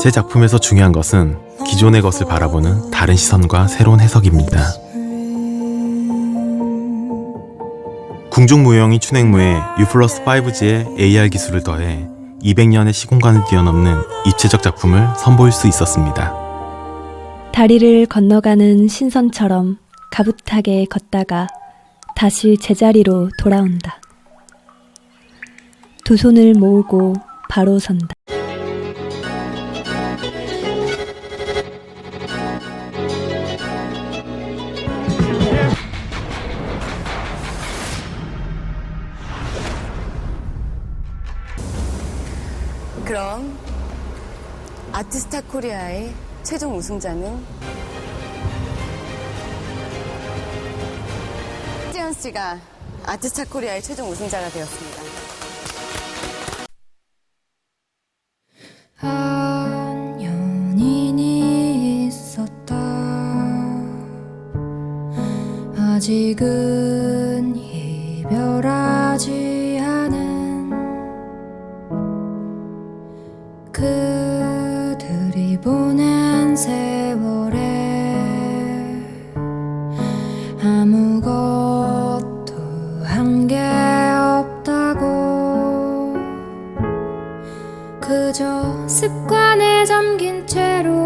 제 작품에서 중요한 것은 기존의 것을 바라보는 다른 시선과 새로운 해석입니다. 궁중무용이 춘행무에 U 플러스 5G의 AR 기술을 더해 200년의 시공간을 뛰어넘는 입체적 작품을 선보일 수 있었습니다. 다리를 건너가는 신선처럼 가붓하게 걷다가 다시 제자리로 돌아온다. 두 손을 모으고 바로 선다. 그럼 아트스타 코리아의 최종 우승자는 지현 씨가 아트스타 코리아의 최종 우승자가 되었습니다. 아직은 이별하지 않은 그들이 보낸 세월에 아무것도 한 게 없다고 그저 습관에 잠긴 채로